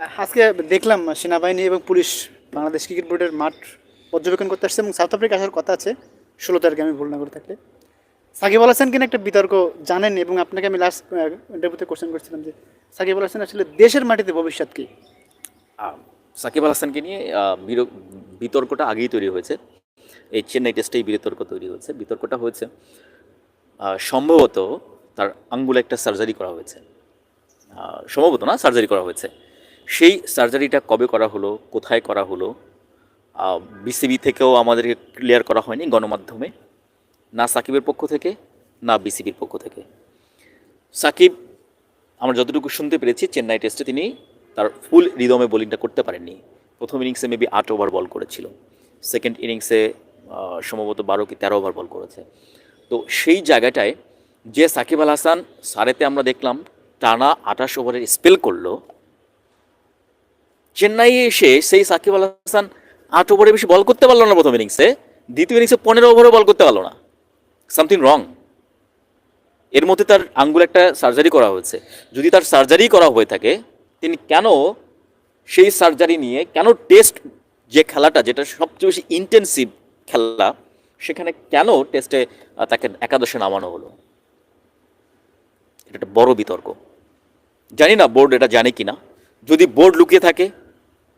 আজকে দেখলাম সেনাবাহিনী এবং পুলিশ বাংলাদেশ ক্রিকেট বোর্ডের মাঠ পর্যবেক্ষণ করতে আসছে এবং সাউথ আফ্রিকা আসার কথা আছে। ষোলো তারিখে আমি ভুল না করে থাকলে। সাকিব আল হাসান কিনা একটা বিতর্ক জানেন এবং আপনাকে আমি লাস্ট ইন্টারভিউতে কোশ্চেন করছিলাম যে, সাকিব আল হাসান আসলে দেশের মাটিতে ভবিষ্যৎ কি? সাকিব আল হাসানকে নিয়ে বিতর্কটা আগেই তৈরি হয়েছে। এই চেন্নাই টেস্টেই বিতর্ক তৈরি হয়েছে। বিতর্কটা হয়েছে সম্ভবত তার আঙ্গুলে একটা সার্জারি করা হয়েছে। সম্ভবত না সার্জারি করা হয়েছে। সেই সার্জারিটা কবে করা হলো, কোথায় করা হলো বিসিবি থেকেও আমাদেরকে ক্লিয়ার করা হয়নি গণমাধ্যমে, না সাকিবের পক্ষ থেকে, না বিসিবির পক্ষ থেকে। সাকিব, আমরা যতটুকু শুনতে পেরেছি, চেন্নাই টেস্টে তিনি তার ফুল রিদমে বোলিংটা করতে পারেননি। প্রথম ইনিংসে মেবি আট ওভার বল করেছিল। সেকেন্ড ইনিংসে সম্ভবত বারো কি তেরো ওভার বল করেছে। তো সেই জায়গাটায় যে সাকিব আল হাসান সারেতে আমরা দেখলাম, টানা আঠাশ ওভারের স্পেল করল চেন্নাইয়ে এসে সেই সাকিব আল হাসান আট ওভারে বেশি বল করতে পারল না প্রথম ইনিংসে, দ্বিতীয় ইনিংসে পনেরো ওভারে বল করতে পারল না। সামথিং রং এর মধ্যে তার আঙ্গুল একটা সার্জারি করা হয়েছে। যদি তার সার্জারি করা হয়ে থাকে, তিনি কেন সেই সার্জারি নিয়ে, কেন টেস্ট যে খেলাটা, যেটা সবচেয়ে বেশি ইন্টেন্সিভ খেলা, সেখানে কেন টেস্টে তাকে একাদশে নামানো হলো? এটা একটা বড় বিতর্ক। জানি না বোর্ড এটা জানে কি না যদি বোর্ড লুকিয়ে থাকে,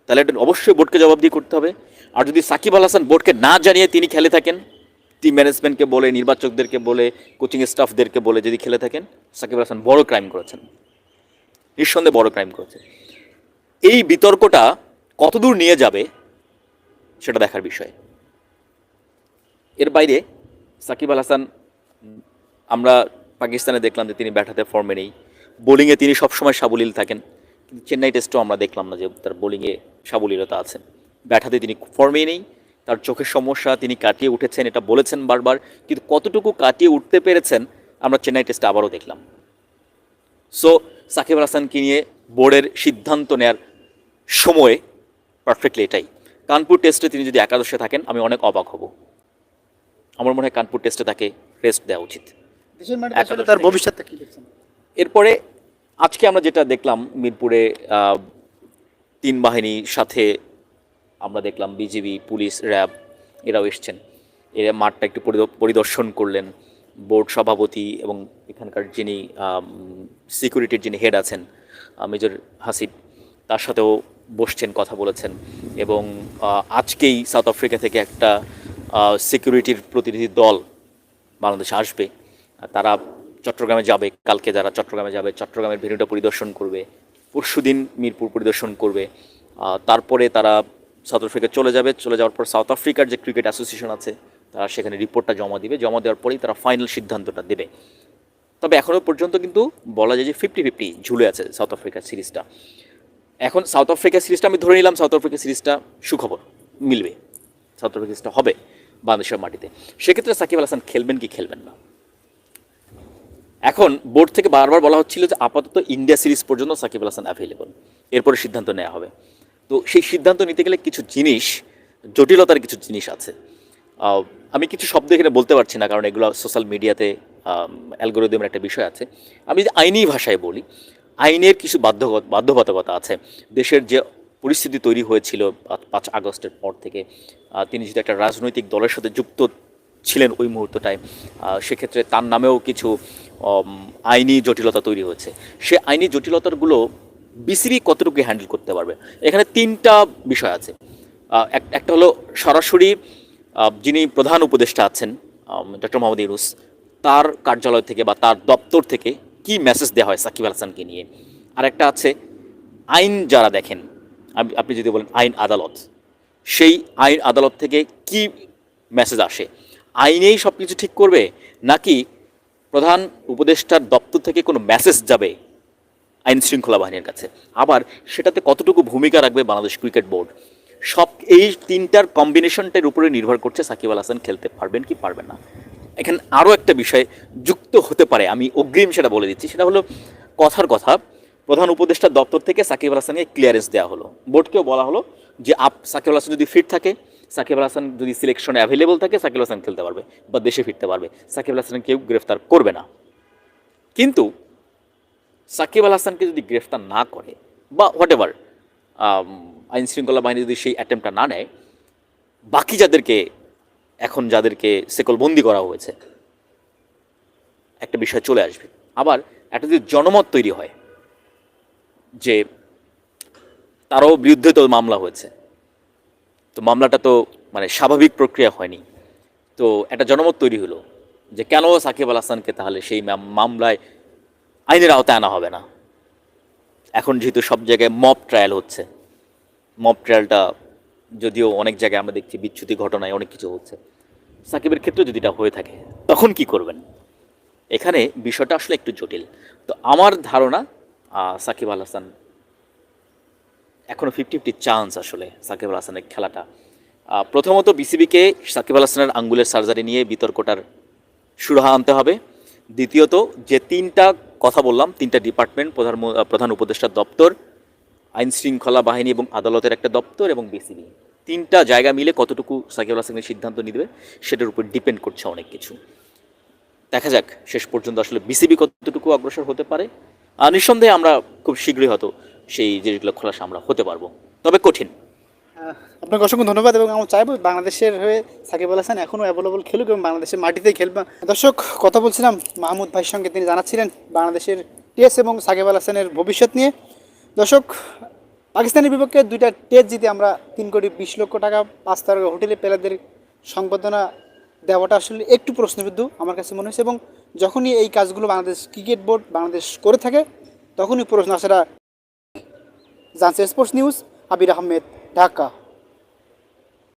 তাহলে এটা অবশ্যই বোর্ডকে জবাব দিয়ে করতে হবে। আর যদি সাকিব আল হাসান বোর্ডকে না জানিয়ে তিনি খেলে থাকেন টিম ম্যানেজমেন্টকে বলে, নির্বাচকদেরকে বলে কোচিং স্টাফদেরকে বলে যদি খেলে থাকেন, সাকিব আল হাসান বড় ক্রাইম করেছেন। নিঃসন্দেহে বড় ক্রাইম করেছে। এই বিতর্কটা কতদূর নিয়ে যাবে, সেটা দেখার বিষয়। এর বাইরে সাকিব আল হাসান, আমরা পাকিস্তানে দেখলাম যে তিনি ব্যাটাতে ফর্মে নেই। বোলিংয়ে তিনি সবসময় সাবলীল থাকেন। কিন্তু চেন্নাই টেস্টও আমরা দেখলাম না যে তার বোলিংয়ে সাবলীলতা আছে। ব্যাটাতে তিনি ফর্মে নেই তার চোখের সমস্যা তিনি কাটিয়ে উঠেছেন এটা বলেছেন বারবার কিন্তু কতটুকু কাটিয়ে উঠতে পেরেছেন আমরা চেন্নাই টেস্টে আবারও দেখলাম। সো সাকিব আল হাসানকে নিয়ে বোর্ডের সিদ্ধান্ত নেয়ার সময় পারফেক্টলি এটাই। কানপুর টেস্টে তিনি যদি একাদশে থাকেন আমি অনেক অবাক হব। আমার মনে হয় কানপুর টেস্টে তাকে রেস্ট দেওয়া উচিত। তার ভবিষ্যৎটা কি এরপরে আজকে আমরা যেটা দেখলাম মিরপুরে তিন বাহিনীর সাথে আমরা দেখলাম বিজিবি, পুলিশ, র্যাব এরাও এসছেন। এরা মাঠটা একটু পরিদ- পরিদর্শন করলেন। বোর্ড সভাপতি এবং এখানকার যিনি সিকিউরিটির যিনি হেড আছেন মেজর হাসিব, তার সাথেও বসছেন, কথা বলেছেন এবং আজকেই সাউথ আফ্রিকা থেকে একটা সিকিউরিটির প্রতিনিধি দল বাংলাদেশে আসবে। তারা চট্টগ্রামে যাবে, কালকে যারা চট্টগ্রামে যাবে, চট্টগ্রামের ভেন্যুটা পরিদর্শন করবে পরশুদিন মিরপুর পরিদর্শন করবে। তারপরে তারা সাউথ আফ্রিকা চলে যাবে, চলে যাওয়ার পর সাউথ আফ্রিকার যে ক্রিকেট অ্যাসোসিয়েশন আছে, তারা সেখানে রিপোর্টটা জমা দিবে। জমা দেওয়ার পরেই তারা ফাইনাল সিদ্ধান্তটা দেবে। তবে এখনও পর্যন্ত কিন্তু বলা যায় যে ফিফটি ফিফটি ঝুলে আছে সাউথ আফ্রিকার সিরিজটা। এখন সাউথ আফ্রিকা সিরিজটা, আমি ধরে নিলাম সাউথ আফ্রিকা সিরিজটা সুখবর, মিলবে। সাউথ আফ্রিকা সিরিজটা হবে বাংলাদেশের মাটিতে। সেক্ষেত্রে সাকিব আল হাসান খেলবেন কি খেলবেন না? এখন বোর্ড থেকে বারবার বলা হচ্ছিল যে আপাতত ইন্ডিয়া সিরিজ পর্যন্ত সাকিব আল হাসান অ্যাভেলেবল এরপরে সিদ্ধান্ত নেওয়া হবে। তো সেই সিদ্ধান্ত নিতে গেলে কিছু জিনিস, জটিলতার কিছু জিনিস আছে। আমি কিছু শব্দ এখানে বলতে পারছি না, কারণ এগুলো সোশ্যাল মিডিয়াতে অ্যালগোরিদমের একটা বিষয় আছে। আমি যদি আইনি ভাষায় বলি, আইনের কিছু বাধ্য বাধ্যবাধকতা আছে। দেশের যে পরিস্থিতি তৈরি হয়েছিল পাঁচ- আগস্টের পর থেকে তিনি যদি একটা রাজনৈতিক দলের সাথে যুক্ত ছিলেন ওই মুহূর্তটায় সেক্ষেত্রে তার নামেও কিছু আইনি জটিলতা তৈরি হয়েছে। সে আইনি জটিলতাগুলো বিসিবি কতটুকু হ্যান্ডেল করতে পারবে? এখানে তিনটা বিষয় আছে। এক- একটা হলো সরাসরি যিনি প্রধান উপদেষ্টা আছেন ডক্টর মোহাম্মদ ইউনুস, তার কার্যালয় থেকে বা তার দপ্তর থেকে কি মেসেজ দেওয়া হয় সাকিব আল হাসানকে নিয়ে। আর একটা আছে, আইন যারা দেখেন আপনি যদি বলেন আইন আদালত, সেই আইন আদালত থেকে কি মেসেজ আসে? আইনেই সব কিছু ঠিক করবে? নাকি প্রধান উপদেষ্টার দপ্তর থেকে কোনো মেসেজ যাবে আইন শৃঙ্খলা বাহিনীর কাছে। আবার সেটাতে কতটুকু ভূমিকা রাখবে বাংলাদেশ ক্রিকেট বোর্ড? সব এই তিনটার কম্বিনেশনটার উপরে নির্ভর করছে সাকিব আল হাসান খেলতে পারবেন কি পারবেন না। এখানে আরও একটা বিষয় যুক্ত হতে পারে, আমি অগ্রিম সেটা বলে দিচ্ছি। সেটা হলো কথার কথা, প্রধান উপদেষ্টা দপ্তর থেকে সাকিব আল হাসানকে ক্লিয়ারেন্স দেওয়া হলো। বোর্ডকেও বলা হলো যে আপ সাকিব আল হাসান যদি ফিট থাকে সাকিব আল হাসান যদি সিলেকশনে অ্যাভেলেবল থাকে, সাকিব হাসান খেলতে পারবে বা দেশে ফিরতে পারবে। সাকিব আল হাসান কেউ গ্রেফতার করবে না। কিন্তু সাকিব আল হাসানকে যদি গ্রেফতার না করে বা হোয়াট এভার আইন শৃঙ্খলা বাহিনী যদি সেই অ্যাটেম্পটা না নেয়, বাকি যাদেরকে, এখন যাদেরকে সেকলবন্দি করা হয়েছে, একটা বিষয় চলে আসবে। আবার একটা যদি জনমত তৈরি হয়, যে তারও বিরুদ্ধে তো মামলা হয়েছে তো মামলাটা তো মানে স্বাভাবিক প্রক্রিয়া হয়নি। তো একটা জনমত তৈরি হলো যে কেন সাকিব আল হাসানকে তাহলে সেই মামলায় আইনের আওতায় আনা হবে না? এখন যেহেতু সব জায়গায় মব ট্রায়াল হচ্ছে, মব ট্রায়ালটা যদিও অনেক জায়গায় আমরা দেখছি বিচ্যুতি ঘটনায় অনেক কিছু হচ্ছে, সাকিবের ক্ষেত্রে যদি এটা হয়ে থাকে, তখন কি করবেন? এখানে বিষয়টা আসলে একটু জটিল। তো আমার ধারণা সাকিব আল হাসান এখনও ফিফটি ফিফটি চান্স আসলে সাকিব আল হাসানের খেলাটা। প্রথমত বিসিবিকে সাকিব আল হাসানের আঙ্গুলের সার্জারি নিয়ে বিতর্কটার সুরাহা আনতে হবে। দ্বিতীয়ত, যে তিনটা কথা বললাম, তিনটা ডিপার্টমেন্ট প্রধান প্রধান উপদেষ্টার দপ্তর, আইন শৃঙ্খলা বাহিনী এবং আদালতের একটা দপ্তর এবং বিসিবি তিনটা জায়গা মিলে কতটুকু সাকিব আল হাসানের সিদ্ধান্ত নিবে, সেটার উপর ডিপেন্ড করছে অনেক কিছু। দেখা যাক, শেষ পর্যন্ত আসলে বিসিবি কতটুকু অগ্রসর হতে পারে। আর নিঃসন্দেহে আমরা খুব শীঘ্রই হয়তো সেই জিনিসগুলো খোলাসা আমরা হতে পারব। তবে কঠিন। আপনাকে অসংখ্য ধন্যবাদ এবং আমি চাইব বাংলাদেশের হয়ে সাকিব আল হাসান এখনও অ্যাভেলেবল খেলুক এবং বাংলাদেশের মাটিতেই খেলবে। দর্শক, কথা বলছিলাম মাহমুদ ভাইয়ের সঙ্গে, তিনি জানাচ্ছিলেন বাংলাদেশের টেস্ট এবং সাকিব আল হাসানের ভবিষ্যৎ নিয়ে। দর্শক, পাকিস্তানের বিপক্ষে দুইটা টেস্ট জিতে আমরা তিন কোটি বিশ লক্ষ টাকা পাঁচ তারকা হোটেলে প্লেয়ারদের সংবর্ধনা দেওয়াটা আসলে একটু প্রশ্নবিদ্ধ আমার কাছে মনে হয়েছে এবং যখনই এই কাজগুলো বাংলাদেশ ক্রিকেট বোর্ড, বাংলাদেশ করে থাকে, তখনই প্রশ্ন আসাটা জানছে স্পোর্টস নিউজ আবির আহমেদ ঢাকা